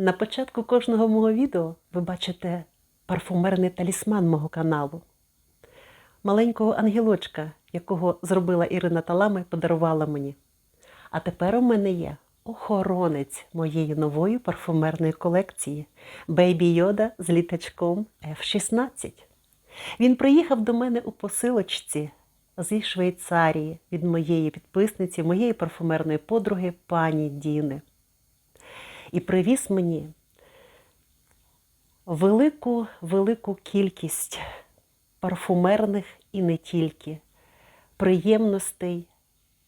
На початку кожного мого відео ви бачите парфумерний талісман мого каналу. Маленького ангелочка, якого зробила Ірина Талами, подарувала мені. А тепер у мене є охоронець моєї нової парфумерної колекції Бейбі Йода з літачком F-16. Він приїхав до мене у посилочці зі Швейцарії від моєї підписниці, моєї парфумерної подруги пані Діни. І привіз мені велику велику кількість парфумерних і не тільки приємностей,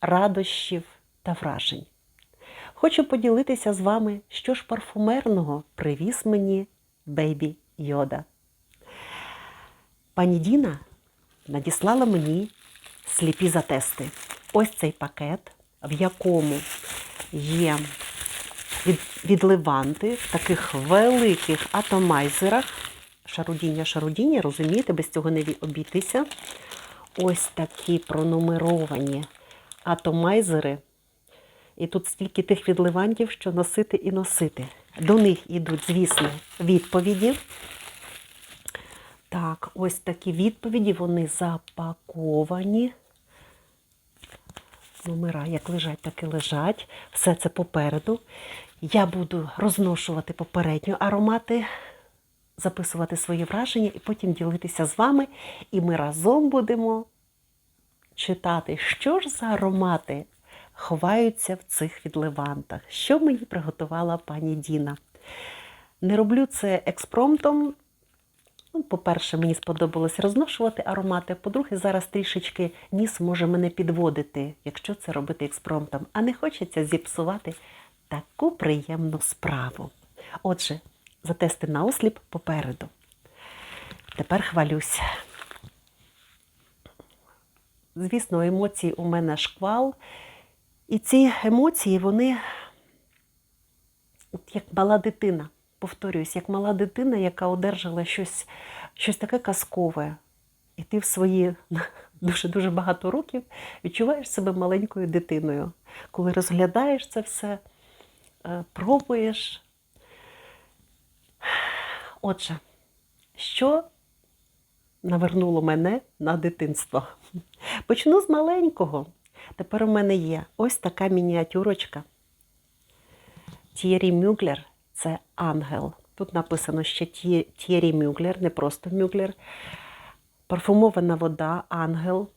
радощів та вражень. Хочу поділитися з вами, що ж парфумерного привіз мені Бейбі Йода. Пані Діна надіслала мені сліпі затести. Ось цей пакет, в якому є від, відливанти в таких великих атомайзерах. Шарудіння, шарудіння, розумієте, без цього не обійтися. Ось такі пронумеровані атомайзери. І тут стільки тих відливантів, що носити і носити. До них ідуть, звісно, відповіді. Так, ось такі відповіді, вони запаковані. Номера як лежать, так і лежать. Все це попереду. Я буду розношувати попередньо аромати, записувати свої враження і потім ділитися з вами. І ми разом будемо читати, що ж за аромати ховаються в цих відливантах. Що мені приготувала пані Діна. Не роблю це експромтом. Ну, По-перше, мені сподобалось розношувати аромати. По-друге, зараз трішечки ніс може мене підводити, якщо це робити експромтом. А не хочеться зіпсувати таку приємну справу. Отже, затести на осліп попереду. Тепер хвалюсь. Звісно, емоцій у мене шквал. І ці емоції, вони от як мала дитина. Повторююсь, як мала дитина, яка одержала щось, щось таке казкове. І ти в свої дуже-дуже багато років відчуваєш себе маленькою дитиною. Коли розглядаєш це все, пробуєш. Отже, що навернуло мене на дитинство? Почну з маленького. Тепер у мене є ось така мініатюрочка. Т'єрі Мюглер це ангел. Тут написано ще Т'єрі Мюглер, не просто Мюглер. Парфумована вода, ангел.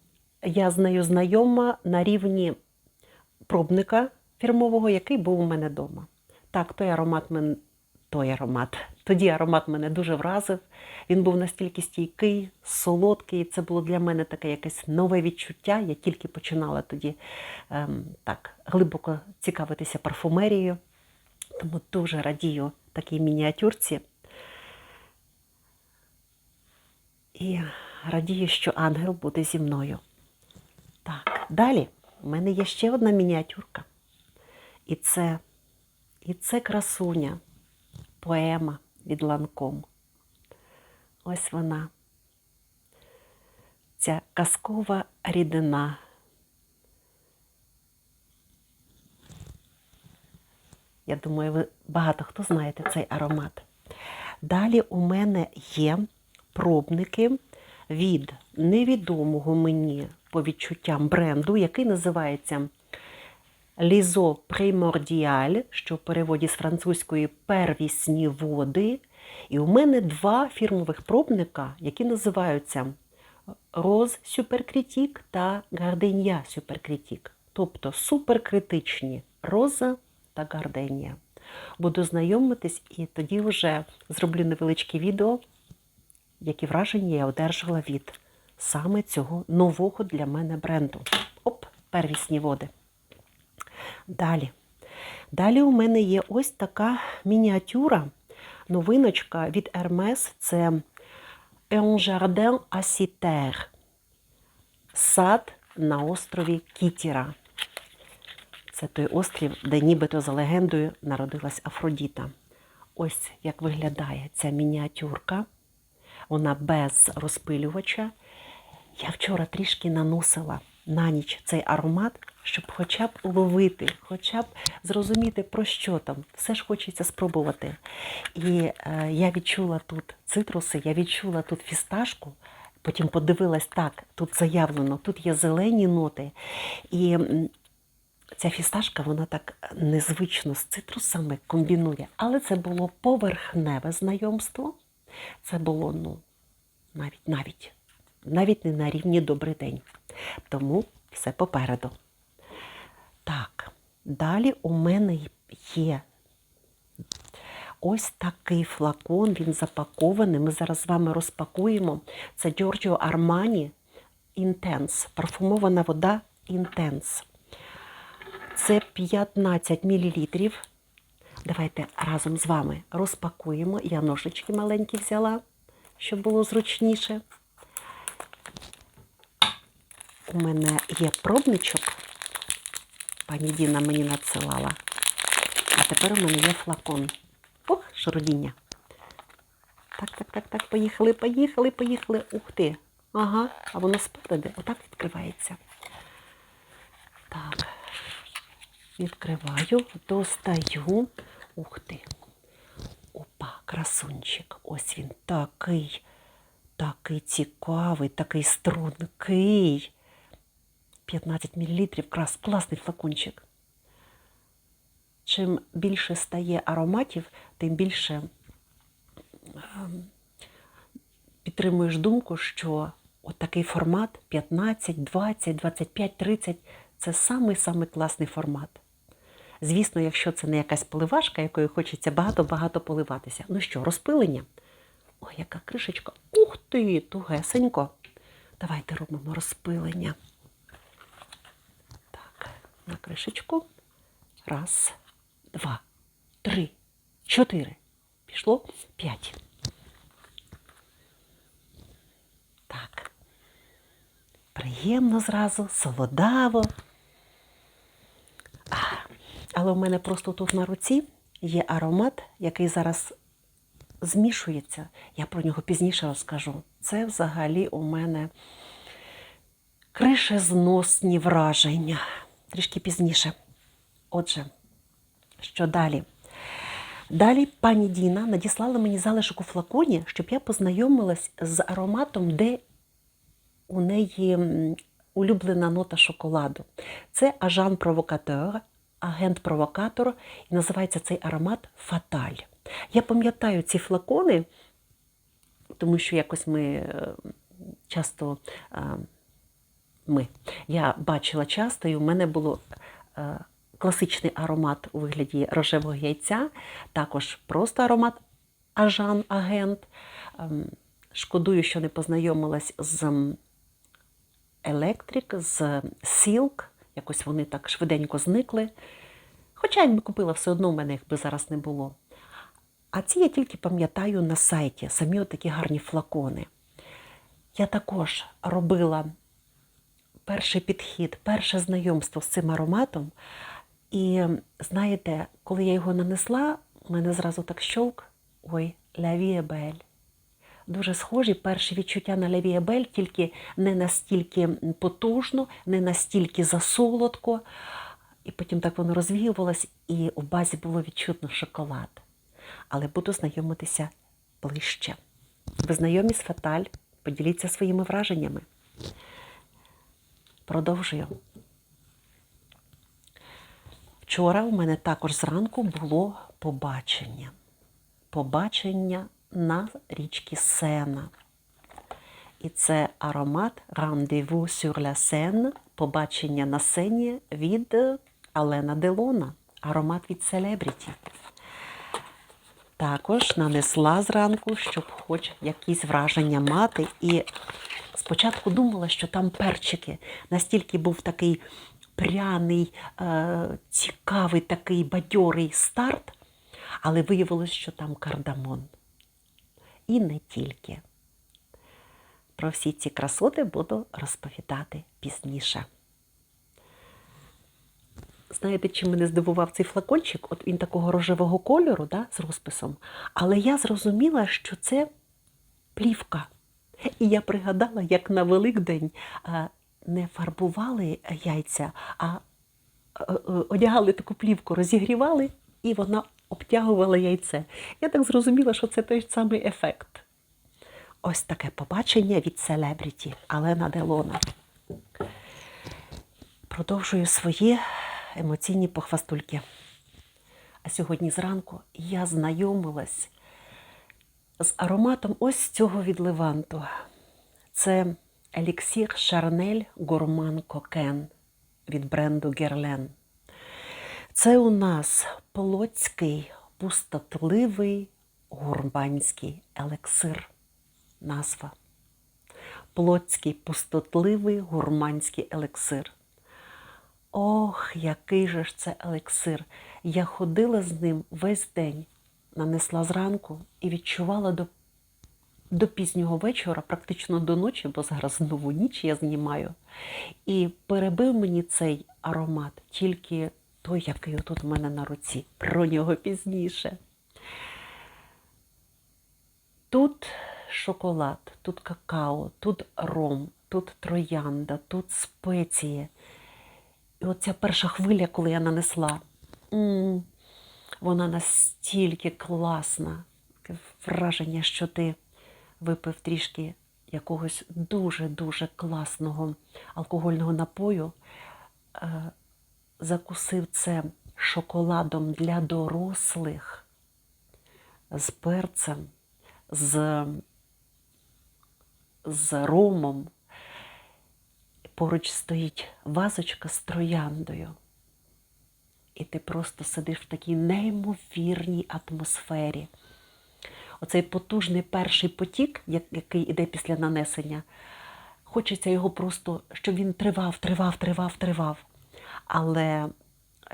Я з нею знайома на рівні пробника фірмового, який був у мене вдома. Так, той аромат мен... той аромат. Тоді аромат мене дуже вразив. Він був настільки стійкий, солодкий. Це було для мене таке якесь нове відчуття. Я тільки починала тоді ем, так глибоко цікавитися парфумерією. Тому дуже радію такій мініатюрці. І радію, що ангел буде зі мною. Так, далі у мене є ще одна мініатюрка. І це, і це красуня, поема від ланком. Ось вона. Ця казкова рідина. Я думаю, ви багато хто знаєте цей аромат. Далі у мене є пробники від невідомого мені по відчуттям бренду, який називається Лізо Primordial, що в переводі з французької первісні води. І у мене два фірмових пробника, які називаються Роз Суперкритік та Гарденія Суперкритік. Тобто суперкритичні роза та гарденія. Буду знайомитись і тоді вже зроблю невеличке відео, які враження я одержала від саме цього нового для мене бренду. Оп, первісні води. Далі. Далі у мене є ось така мініатюра, новиночка від Hermes. Це Un Jardin à Citer. Сад на острові Кітіра. Це той острів, де нібито за легендою народилась Афродіта. Ось як виглядає ця мініатюрка. Вона без розпилювача. Я вчора трішки наносила на ніч цей аромат, щоб хоча б уловити, хоча б зрозуміти, про що там. Все ж хочеться спробувати. І е, я відчула тут цитруси, я відчула тут фісташку, потім подивилась так, тут заявлено, тут є зелені ноти. І ця фісташка, вона так незвично з цитрусами комбінує. Але це було поверхневе знайомство. Це було, ну, навіть, навіть, навіть не на рівні добрий день. Тому все попереду. Далі у мене є ось такий флакон, він запакований. Ми зараз з вами розпакуємо. Це Giorgio Armani Intense, парфумована вода Intense. Це 15 мл. Давайте разом з вами розпакуємо. Я ножички маленькі взяла, щоб було зручніше. У мене є пробничок. Пані Діна мені надсилала. А тепер у мене є флакон. Ох, шародіння. Так, так, так, так, поїхали, поїхали, поїхали. Ух ти. Ага, а воно спереду отак відкривається. Так. Відкриваю, достаю. Ух ти. Опа, красунчик. Ось він такий, такий цікавий, такий стрункий. 15 мл. Крас, класний флакончик. Чим більше стає ароматів, тим більше ем, підтримуєш думку, що от такий формат 15, 20, 25, 30 це самий-самий класний формат. Звісно, якщо це не якась поливашка, якою хочеться багато-багато поливатися. Ну що, розпилення? Ой, яка кришечка. Ух ти, тугесенько. Давайте робимо розпилення. На кришечку. Раз, два, три, чотири. Пішло п'ять. Так. Приємно зразу, солодаво. Але у мене просто тут на руці є аромат, який зараз змішується. Я про нього пізніше розкажу. Це взагалі у мене кришезносні враження. Трішки пізніше. Отже, що далі? Далі пані Діна надіслала мені залишок у флаконі, щоб я познайомилась з ароматом, де у неї улюблена нота шоколаду. Це ажан провокатор, агент-провокатор, і називається цей аромат Фаталь. Я пам'ятаю ці флакони, тому що якось ми е, часто. Ми. Я бачила часто, і у мене було е, класичний аромат у вигляді рожевого яйця, також просто аромат ажан, агент. Ем, Шкодую, що не познайомилась з Електрик, з Silk. Якось вони так швиденько зникли. Хоча, якби купила, все одно в мене їх би зараз не було. А ці я тільки пам'ятаю на сайті, самі отакі гарні флакони. Я також робила перший підхід, перше знайомство з цим ароматом. І знаєте, коли я його нанесла, у мене зразу так щовк. Ой, belle. Дуже схожі перші відчуття на belle, тільки не настільки потужно, не настільки засолодко. І потім так воно розвіювалось, і у базі було відчутно шоколад. Але буду знайомитися ближче. Ви знайомі з Фаталь? Поділіться своїми враженнями. Продовжую. Вчора у мене також зранку було побачення. Побачення на річці Сена. І це аромат Rendezvous sur la Seine, побачення на сцені від Алена Делона, аромат від Celebrity. Також нанесла зранку, щоб хоч якісь враження мати. І спочатку думала, що там перчики. Настільки був такий пряний, е, цікавий, такий бадьорий старт, але виявилось, що там кардамон. І не тільки. Про всі ці красоти буду розповідати пізніше. Знаєте, чим мене здивував цей флакончик? От він такого рожевого кольору да, з розписом. Але я зрозуміла, що це плівка. І я пригадала, як на Великдень не фарбували яйця, а е, е, одягали таку плівку, розігрівали, і вона обтягувала яйце. Я так зрозуміла, що це той самий ефект. Ось таке побачення від селебріті Алена Делона. Продовжую свої емоційні похвастульки. А сьогодні зранку я знайомилась з ароматом ось цього від Леванту. Це еліксір Шарнель Гурман Кокен від бренду Герлен. Це у нас полоцький пустотливий гурманський елексир. Назва. Плотський пустотливий гурманський елексир. Ох, який же ж це елексир! Я ходила з ним весь день, нанесла зранку і відчувала до, до пізнього вечора, практично до ночі, бо зараз знову ніч я знімаю. І перебив мені цей аромат тільки той, який тут у мене на руці. Про нього пізніше. Тут шоколад, тут какао, тут ром, тут троянда, тут спеції. І оця перша хвиля, коли я нанесла, вона настільки класна. Таке враження, що ти випив трішки якогось дуже-дуже класного алкогольного напою, е, закусив це шоколадом для дорослих з перцем, з, з ромом. Поруч стоїть вазочка з трояндою. І ти просто сидиш в такій неймовірній атмосфері. Оцей потужний перший потік, який іде після нанесення, хочеться його просто, щоб він тривав, тривав, тривав, тривав. Але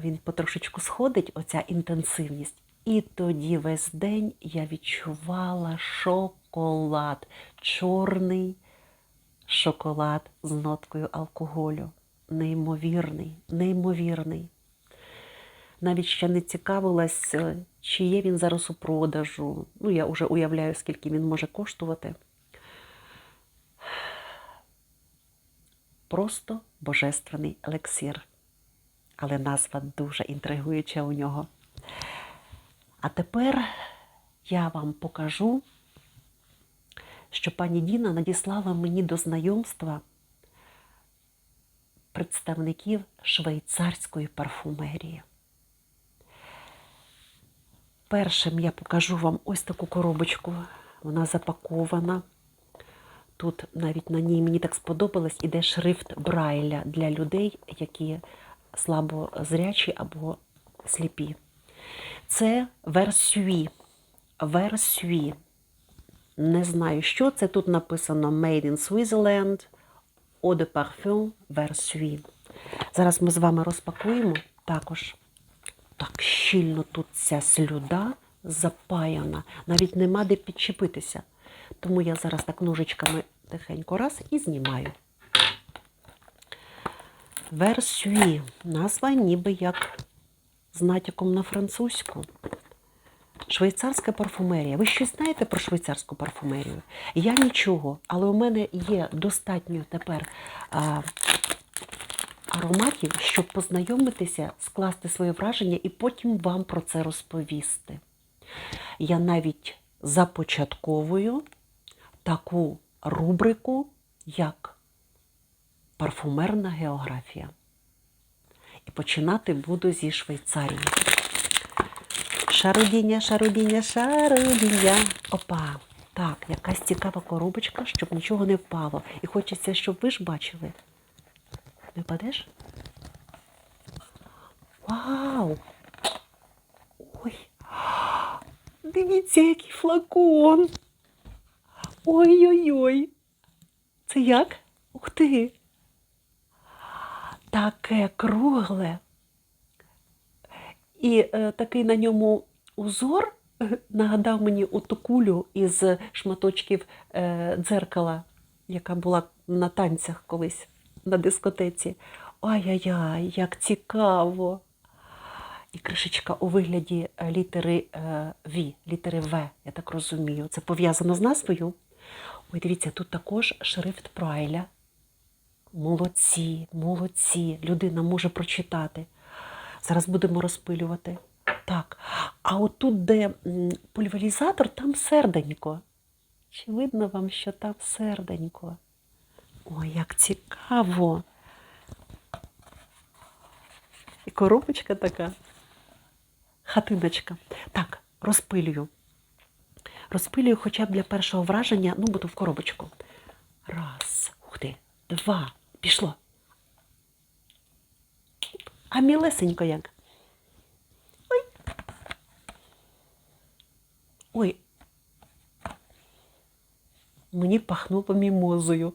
він потрошечку сходить, оця інтенсивність. І тоді весь день я відчувала шоколад, чорний шоколад з ноткою алкоголю. Неймовірний, неймовірний. Навіть ще не цікавилась, е, чи є він зараз у продажу. Ну, я вже уявляю, скільки він може коштувати. Просто божественний елексір. Але назва дуже інтригуюча у нього. А тепер я вам покажу, що пані Діна надіслала мені до знайомства представників швейцарської парфумерії. Першим я покажу вам ось таку коробочку. Вона запакована. Тут навіть на ній мені так сподобалось, іде шрифт Брайля для людей, які слабозрячі або сліпі. Це Версюї. Версюї. Не знаю, що це. Тут написано Made in Switzerland, Eau de Parfum Versuit. Зараз ми з вами розпакуємо також. Так щільно тут ця слюда запаяна. Навіть нема де підчепитися. Тому я зараз так ножичками тихенько раз і знімаю. Версюї. Назва ніби як з натяком на французьку. Швейцарська парфумерія. Ви щось знаєте про швейцарську парфумерію? Я нічого, але у мене є достатньо тепер а, ароматів, щоб познайомитися, скласти своє враження і потім вам про це розповісти. Я навіть започатковую таку рубрику, як парфумерна географія. І починати буду зі Швейцарії. Шарудіння, шарудіння, шарудіння. Опа. Так, якась цікава коробочка, щоб нічого не впало. І хочеться, щоб ви ж бачили. Не впадеш? Вау! Ой! Дивіться, який флакон! Ой-ой-ой! Це як? Ух ти! Таке кругле. І е, такий на ньому узор е, нагадав мені оту кулю із шматочків е, дзеркала, яка була на танцях колись на дискотеці. Ай-яй-яй, як цікаво! І кришечка у вигляді е, літери е, V, літери В, я так розумію. Це пов'язано з назвою. Ой, дивіться, тут також шрифт Прайля. Молодці, молодці. Людина може прочитати. Зараз будемо розпилювати. Так. А отут, де пульверізатор, там серденько. Чи видно вам, що там серденько? Ой, як цікаво. І коробочка така. Хатиночка. Так, розпилюю. Розпилюю хоча б для першого враження, ну, буду в коробочку. Раз, ух ти, два. Пішло. А мілесенько як. Ой. Ой. Мені пахнуло мімозою.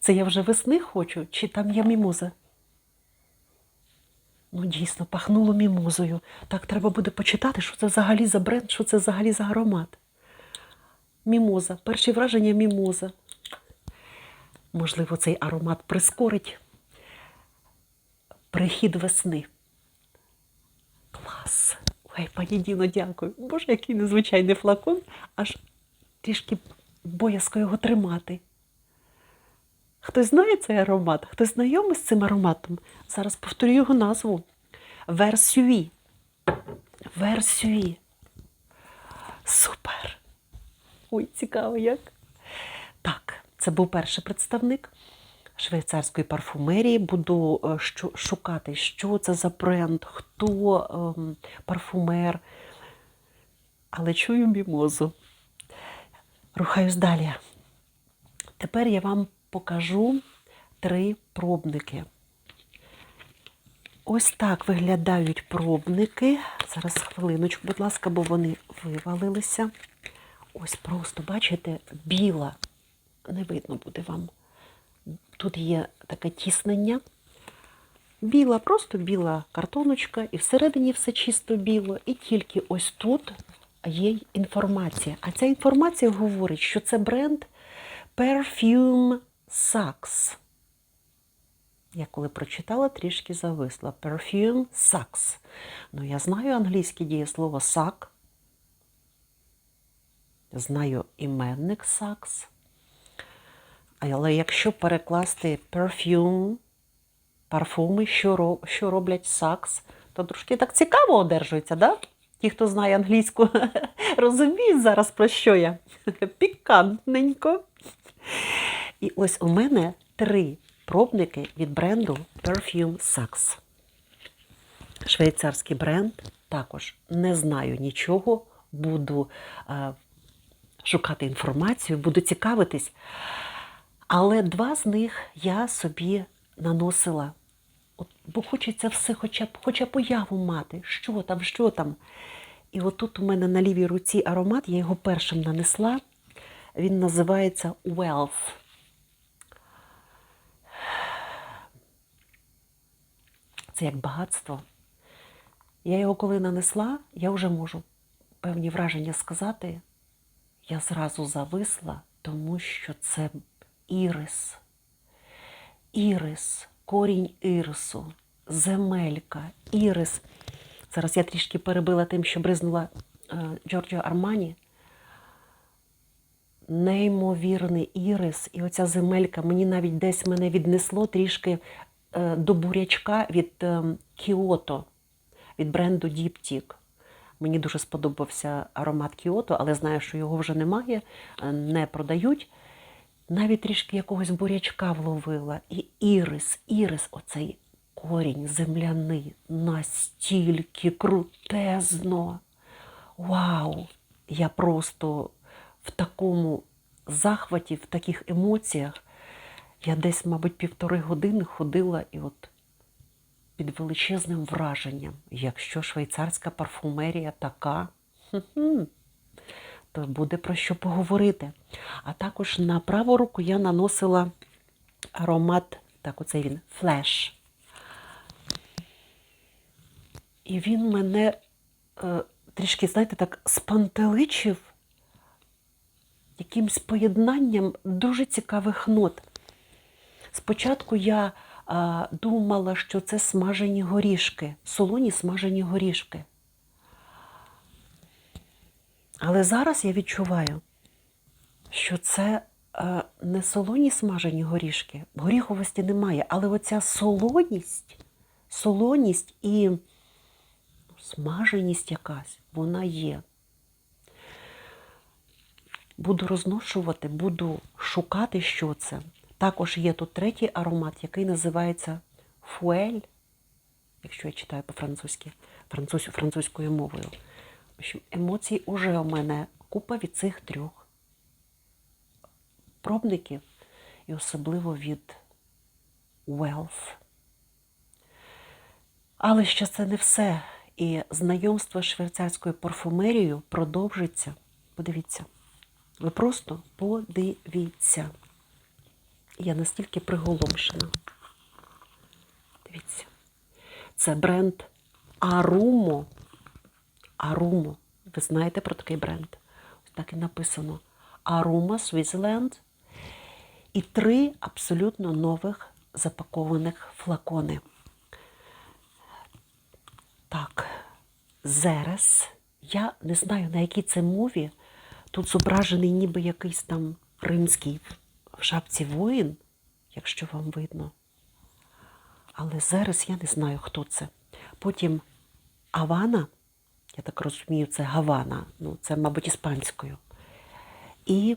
Це я вже весни хочу, чи там є мімоза? Ну, дійсно, пахнуло мімозою. Так, треба буде почитати, що це взагалі за бренд, що це взагалі за аромат. Мімоза. Перші враження мімоза. Можливо, цей аромат прискорить прихід весни. Клас! Ой, пані Діно, дякую. Боже, який незвичайний флакон, аж трішки боязко його тримати. Хтось знає цей аромат? Хтось знайомий з цим ароматом? Зараз повторю його назву. Версюї. Версюї. Супер. Ой, цікаво як. Так, це був перший представник швейцарської парфумерії. Буду е, шукати, що це за бренд, хто ем, парфумер. Але чую мімозу. Рухаюсь далі. Тепер я вам покажу три пробники. Ось так виглядають пробники. Зараз хвилиночку, будь ласка, бо вони вивалилися. Ось просто, бачите, біла. Не видно буде вам. Тут є таке тіснення. Біла, просто біла картоночка, і всередині все чисто біло, і тільки ось тут є інформація. А ця інформація говорить, що це бренд Perfume Sax. Я коли прочитала, трішки зависла. Perfume Sax. Ну, я знаю англійське дієслово suck. Знаю іменник Sax. Але якщо перекласти perfume, парфуми, що, що роблять сакс, то трошки так цікаво одержується, да? Ті, хто знає англійську, розуміють зараз про що я. Пікантненько. І ось у мене три пробники від бренду Perfume Sax. Швейцарський бренд також не знаю нічого, буду е, шукати інформацію, буду цікавитись. Але два з них я собі наносила. От, бо хочеться все, хоча б, хоча б уяву мати, що там, що там. І отут у мене на лівій руці аромат, я його першим нанесла. Він називається Wealth. Це як багатство. Я його коли нанесла, я вже можу певні враження сказати. Я зразу зависла, тому що це ірис. Ірис, корінь ірису, земелька, ірис. Зараз я трішки перебила тим, що бризнула е, Джорджо Армані. Неймовірний ірис, і оця земелька, мені навіть десь мене віднесло трішки до бурячка від е, Кіото, від бренду Діптік. Мені дуже сподобався аромат Кіото, але знаю, що його вже немає, е, не продають. Навіть трішки якогось бурячка вловила. І ірис, ірис, оцей корінь земляний, настільки крутезно. Вау! Я просто в такому захваті, в таких емоціях. Я десь, мабуть, півтори години ходила і от під величезним враженням. Якщо швейцарська парфумерія така, то буде про що поговорити. А також на праву руку я наносила аромат, так, оцей він, флеш. І він мене е, трішки, знаєте, так спантеличив якимсь поєднанням дуже цікавих нот. Спочатку я а, думала, що це смажені горішки, солоні смажені горішки. Але зараз я відчуваю, що це е, не солоні смажені горішки, горіховості немає, але оця солоність солоність і смаженість якась, вона є. Буду розношувати, буду шукати, що це. Також є тут третій аромат, який називається фуель, якщо я читаю по-французьки, француз, французькою мовою. В общем, емоцій уже у мене купа від цих трьох пробників, і особливо від Wealth. Але ще це не все. І знайомство з швейцарською парфумерією продовжиться. Подивіться. Ви просто подивіться. Я настільки приголомшена. Дивіться. Це бренд Arumo. Arumo. Ви знаєте про такий бренд? Ось так і написано. Arumo Switzerland. І три абсолютно нових запакованих флакони. Так, зараз я не знаю, на якій це мові. Тут зображений ніби якийсь там римський в шапці воїн, якщо вам видно. Але зараз я не знаю, хто це. Потім Авана, я так розумію, це Гавана, ну це, мабуть, іспанською. І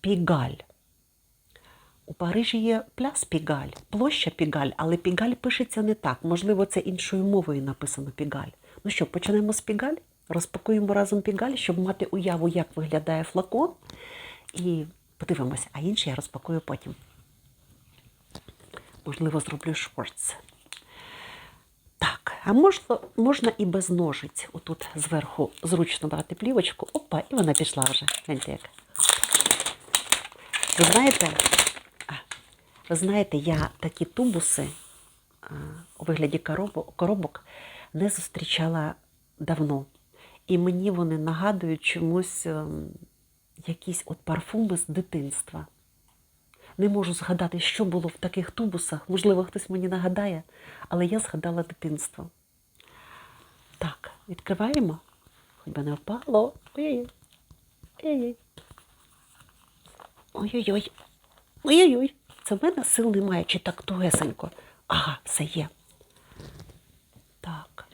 Пігаль. У Парижі є пляс Пігаль, площа Пігаль, але Пігаль пишеться не так. Можливо, це іншою мовою написано Пігаль. Ну що, почнемо з Пігаль? Розпакуємо разом Пігаль, щоб мати уяву, як виглядає флакон. І подивимося, а інше я розпакую потім. Можливо, зроблю шортс. Так, а можна, можна і без ножиць. Отут зверху зручно брати плівочку. Опа, і вона пішла вже. Гляньте як. Ви знаєте, ви знаєте, я такі тубуси у вигляді коробок, коробок не зустрічала давно. І мені вони нагадують чомусь ем, якісь от парфуми з дитинства. Не можу згадати, що було в таких тубусах. Можливо, хтось мені нагадає, але я згадала дитинство. Так, відкриваємо. Хоч би не впало. Ой-ой-ой. Ой-ой-ой. Ой-ой-ой. Це в мене сил немає, чи так тугесенько. Ага, все є. Так.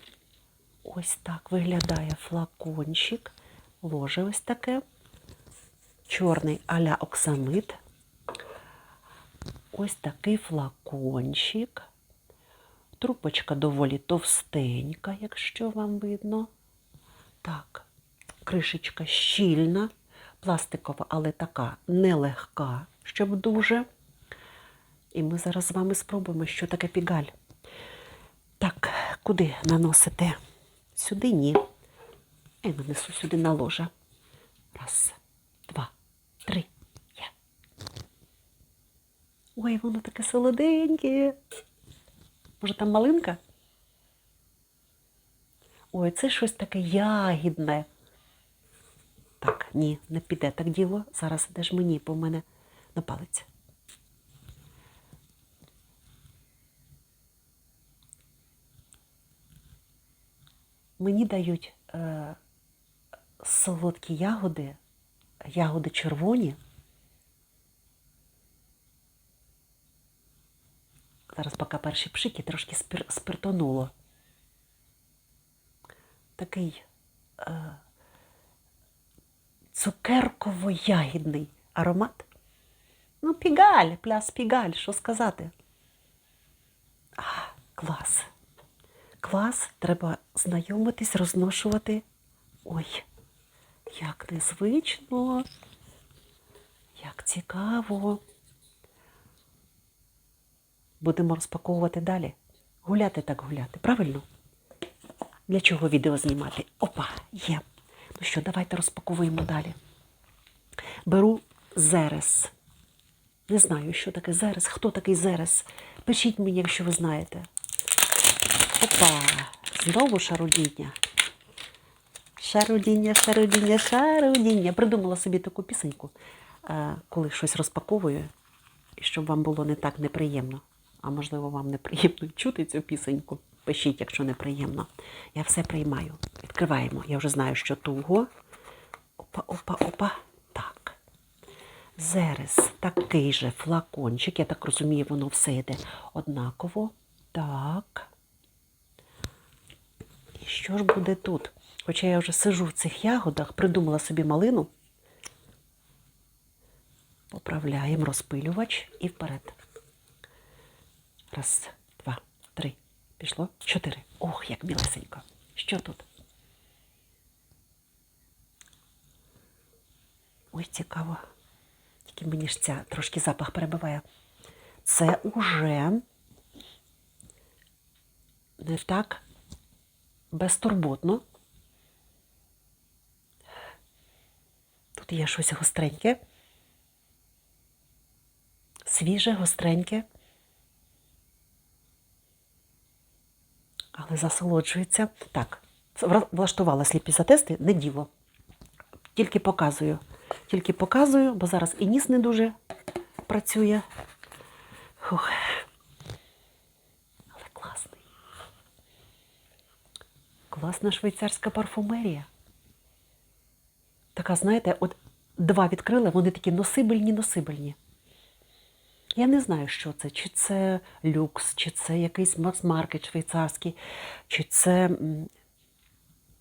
Ось так виглядає флакончик. Ложе ось таке. Чорний а-ля оксамит. Ось такий флакончик. Трубочка доволі товстенька, якщо вам видно. Так, кришечка щільна, пластикова, але така нелегка, щоб дуже. І ми зараз з вами спробуємо, що таке пігаль. Так, куди наносите? Сюди ні. Я нанесу сюди на ложе. Раз, три. Є. Ой, воно таке солоденьке. Може, там малинка? Ой, це щось таке ягідне. Так, ні, не піде так діло. Зараз де ж мені, бо в мене на палець. Мені дають е, солодкі ягоди, ягоди червоні. Зараз поки перші пшики трошки спир, спиртонуло. Такий е, цукерково-ягідний аромат. Ну, пігаль, пляс пігаль, що сказати. А, клас. Клас, треба знайомитись, розношувати. Ой, як незвично, як цікаво. Будемо розпаковувати далі. Гуляти так гуляти, правильно? Для чого відео знімати? Опа, є. Ну що, давайте розпаковуємо далі. Беру зерес. Не знаю, що таке зерес, хто такий зерес. Пишіть мені, якщо ви знаєте. Опа, знову шарудіння. Шарудіння, шарудіння, шарудіння. Придумала собі таку пісеньку, е, коли щось розпаковую, і щоб вам було не так неприємно. А можливо, вам неприємно чути цю пісеньку. Пишіть, якщо неприємно. Я все приймаю. Відкриваємо. Я вже знаю, що туго. Опа, опа, опа. Так. Зараз такий же флакончик. Я так розумію, воно все йде однаково. Так. І що ж буде тут? Хоча я вже сижу в цих ягодах, придумала собі малину. Поправляємо розпилювач і вперед. Раз, два, три. Пішло. Чотири. Ох, як мілесенько. Що тут? Ой, цікаво. Тільки мені ж ця трошки запах перебиває. Це уже не так безтурботно. Тут є щось гостреньке. Свіже, гостреньке. Але засолоджується. Так, влаштувала сліпі затести, не діло. Тільки показую. Тільки показую, бо зараз і ніс не дуже працює. Фух. Але класний. Класна швейцарська парфумерія. Така, знаєте, от два відкрили, вони такі носибельні, носибельні. Я не знаю, що це. Чи це люкс, чи це якийсь мас-маркет швейцарський, чи це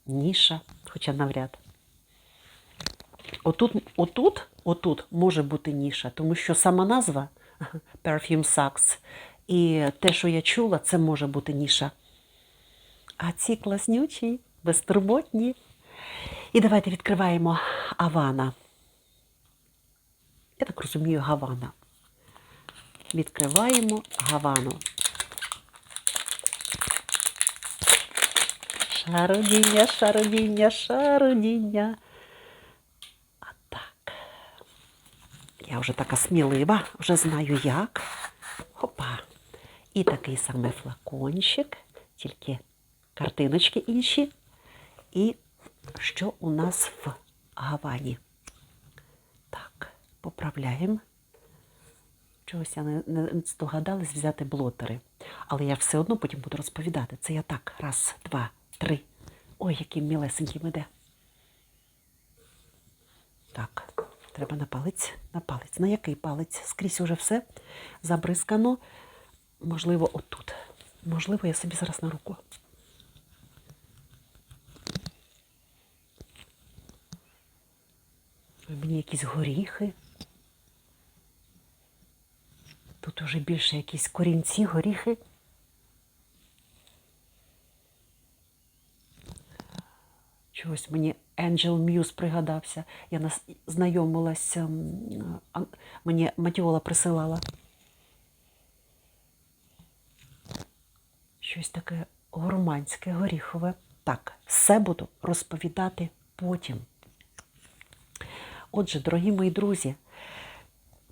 ніша, хоча навряд. Отут, отут, отут може бути ніша, тому що сама назва Perfume Sucks і те, що я чула, це може бути ніша. А ці класнючі, безтурботні. І давайте відкриваємо Авана. Я так розумію, Гавана. Відкриваємо Гавану. Шародіння, шародіння, шародіння. А так. Я вже така смілива, вже знаю як. Хопа. І такий самий флакончик, тільки картиночки інші. І що у нас в Гавані? Так, поправляємо. Чогось я не, не здогадалась взяти блотери. Але я все одно потім буду розповідати. Це я так. Раз, два, три. Ой, який мілесенький іде. Так, треба на палець. На палець. На який палець? Скрізь уже все забризкано. Можливо, отут. Можливо, я собі зараз на руку. Мені якісь горіхи. Тут уже більше якісь корінці, горіхи. Чогось мені Angel Muse пригадався. Я знайомилася, мені Матіола присилала. Щось таке гурманське, горіхове. Так, все буду розповідати потім. Отже, дорогі мої друзі,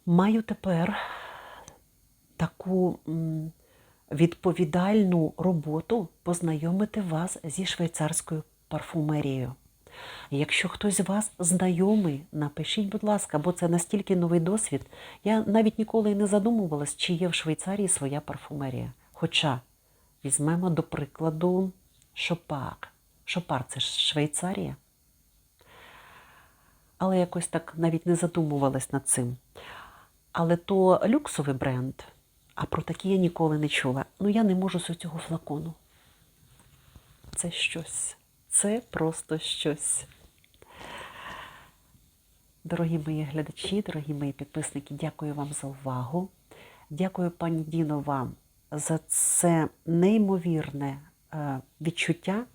маю тепер таку відповідальну роботу познайомити вас зі швейцарською парфумерією. Якщо хтось з вас знайомий, напишіть, будь ласка, бо це настільки новий досвід. Я навіть ніколи не задумувалась, чи є в Швейцарії своя парфумерія. Хоча візьмемо до прикладу Шопар. Шопар це ж Швейцарія. Але якось так навіть не задумувалась над цим. Але то люксовий бренд, а про такі я ніколи не чула. Ну я не можу з цього флакону. Це щось. Це просто щось. Дорогі мої глядачі, дорогі мої підписники, дякую вам за увагу. Дякую, пані Діно, вам за це неймовірне е, відчуття,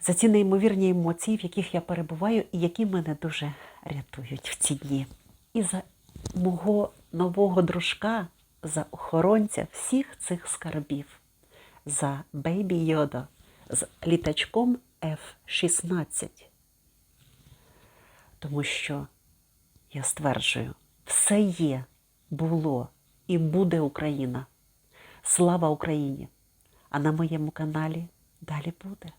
за ці неймовірні емоції, в яких я перебуваю, і які мене дуже рятують в ці дні. І за мого нового дружка, за охоронця всіх цих скарбів, за Бейбі Йода з літачком F-16. Тому що я стверджую, все є, було і буде Україна. Слава Україні! А на моєму каналі далі буде.